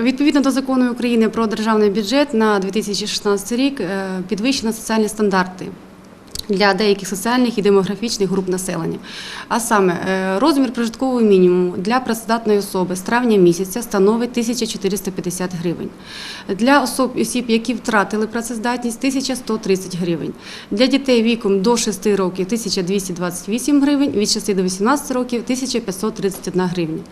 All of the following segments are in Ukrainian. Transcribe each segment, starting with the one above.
Відповідно до закону України про державний бюджет на 2016 рік е, підвищено соціальні стандарти. Для деяких соціальних і демографічних груп населення. А саме е, розмір прожиткового мінімуму для працездатної особи з травня місяця становить 1450 гривень. Для особ, осіб, які втратили працездатність, 1130 гривень. Для дітей віком до 6 років 1228 гривень, від 6 до 18 років 1531 гривня.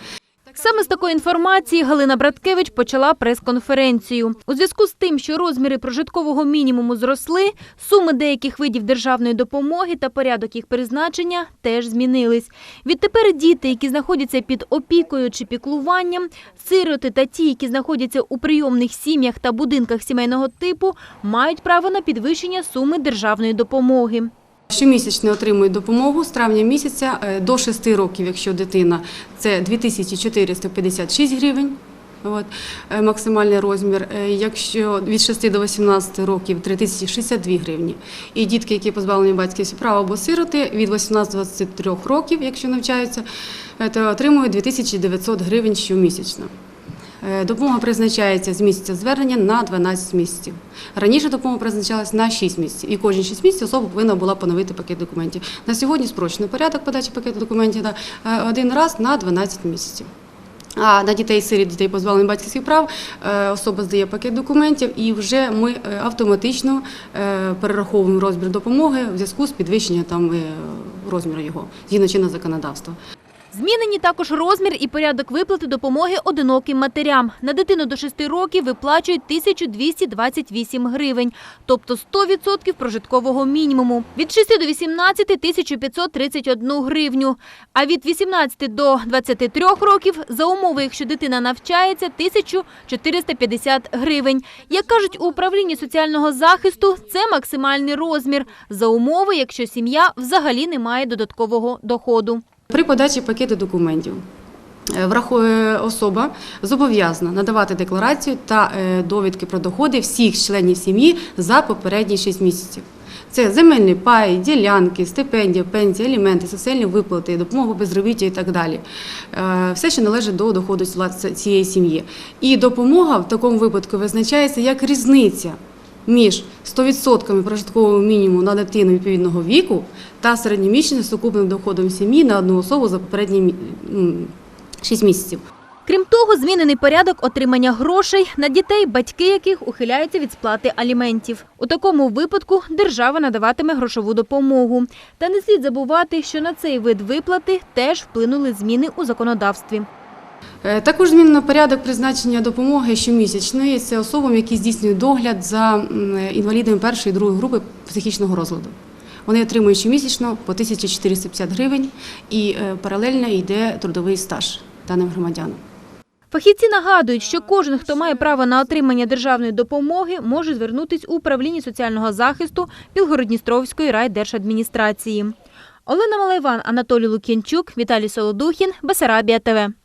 Саме з такої інформації Галина Браткевич почала прес-конференцію. У зв'язку з тим, що розміри прожиткового мінімуму зросли, суми деяких видів державної допомоги та порядок їх призначення теж змінились. Відтепер діти, які знаходяться під опікою чи піклуванням, сироти та ті, які знаходяться у прийомних сім'ях та будинках сімейного типу, мають право на підвищення суми державної допомоги. Щомісячно отримують допомогу з травня місяця е, до 6 років, якщо дитина це 2456 гривень. От, е, максимальний розмір. Е, Якщо від 6 до 18 років 3062 гривні. І дітки, які позбавлені батьківського права або сироти від 18 до 23 років, якщо навчаються, то отримують 2900 гривень щомісячно. Е, Допомога призначається з місяця звернення на 12 місяців. Раніше допомога призначалась на 6 місяців, і кожні 6 місяців особа повинна була поновити пакет документів. На сьогодні спрощений порядок подачі пакету документів да, е, один раз на 12 місяців. А на дітей сиріт, дітей позбавлених батьківських прав е, особа здає пакет документів, і вже ми автоматично перераховуємо розмір допомоги в зв'язку з підвищенням там розміру його згідно чинного законодавства. Змінені також розмір і порядок виплати допомоги одиноким матерям. На дитину до 6 років виплачують 1228 гривень, тобто 100% прожиткового мінімуму. Від 6 до 18 – 1531 гривню. А від 18 до 23 років за умови, якщо дитина навчається, 1450 гривень. Як кажуть у управлінні соціального захисту, це максимальний розмір за умови, якщо сім'я взагалі не має додаткового доходу. При подачі пакету документів е, особа зобов'язана надавати декларацію та е, довідки про доходи всіх членів сім'ї за попередні 6 місяців. Це земельний пай, ділянки, стипендія, пенсія, аліменти, соціальні виплати, допомога безробіття і так далі. Е, Все, що належить до доходу цієї сім'ї. І допомога в такому випадку визначається як різниця між 100% прожиткового мінімуму на дитину відповідного віку та середньомісячним сукупним доходом сім'ї на одну особу за попередні 6 місяців. Крім того, змінений порядок отримання грошей на дітей, батьки яких ухиляються від сплати аліментів. У такому випадку держава надаватиме грошову допомогу. Та не слід забувати, що на цей вид виплати теж вплинули зміни у законодавстві. Е, Також змінено порядок призначення допомоги щомісячної. Це особам, які здійснюють догляд за інвалідами першої і другої групи психічного розладу. Вони отримують щомісячно по 1450 гривень і е, паралельно йде трудовий стаж даним громадянам. Фахівці нагадують, що кожен, хто має право на отримання державної допомоги, може звернутись у управління соціального захисту Білгородністровської райдержадміністрації. Олена Малайван, Анатолій Лук'янчук, Віталій Солодухін, Бесарабія ТВ.